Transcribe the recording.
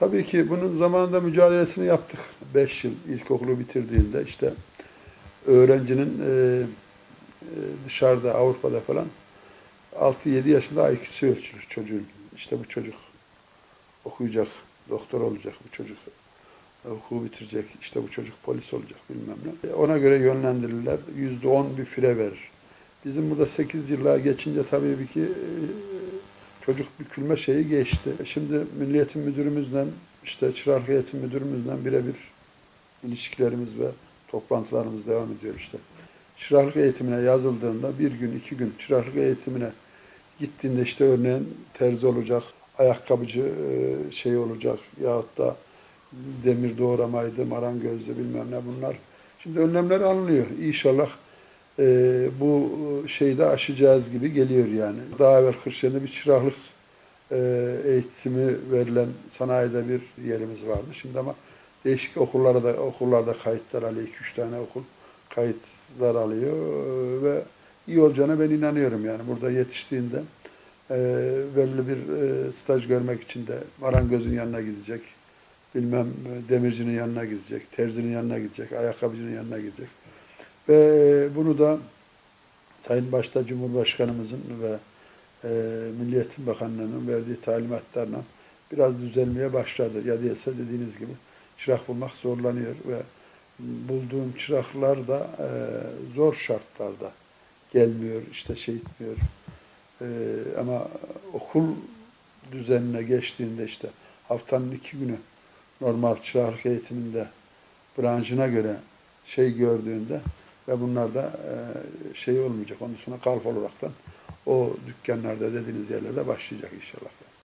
Tabii ki bunun zamanında mücadelesini yaptık. 5 yıl ilkokulu bitirdiğinde işte öğrencinin e, e, dışarıda Avrupa'da falan 6-7 yaşında IQ'su ölçülür çocuğun. İşte bu çocuk okuyacak, doktor olacak, bu çocuk okulu bitirecek, işte bu çocuk polis olacak bilmem ne. E, Ona göre yönlendirirler. Yüzde on bir fire verir. Bizim burada 8 yıllar geçince tabii ki e, çocuk bükülme şeyi geçti. Şimdi Milli Eğitim Müdürümüzle işte Çıraklık Eğitim Müdürümüzle birebir ilişkilerimiz ve toplantılarımız devam ediyor işte. Çıraklık eğitimine yazıldığında bir gün, iki gün çıraklık eğitimine gittiğinde işte örneğin terzi olacak, ayakkabıcı e, şey olacak yahut da demir doğramaydı, marangözlü bilmem ne bunlar. Şimdi önlemler alınıyor. İnşallah e, bu şeyi de aşacağız gibi geliyor yani. Daha evvel Kırşehir'de bir çıraklık e, eğitimi verilen sanayide bir yerimiz vardı. Şimdi ama değişik okullara da okullarda kayıtlar alıyor. 2-3 tane okul kayıtlar alıyor e, ve iyi olacağına ben inanıyorum yani. Burada yetiştiğinde e, belli bir e, staj görmek için de marangözün yanına gidecek. Bilmem e, demircinin yanına gidecek, terzinin yanına gidecek, ayakkabıcının yanına gidecek. Ve bunu da Sayın başta Cumhurbaşkanımızın ve e, Milli Eğitim Bakanlığı'nın verdiği talimatlarla biraz düzelmeye başladı. Ya değilse dediğiniz gibi çırak bulmak zorlanıyor ve bulduğum çıraklar da e, zor şartlarda gelmiyor, işte şey etmiyor. E, ama okul düzenine geçtiğinde işte haftanın iki günü normal çıraklık eğitiminde branşına göre şey gördüğünde ve bunlar da e, şey olmayacak. Ondan sonra kalf olaraktan o dükkanlarda dediğiniz yerlerde başlayacak inşallah.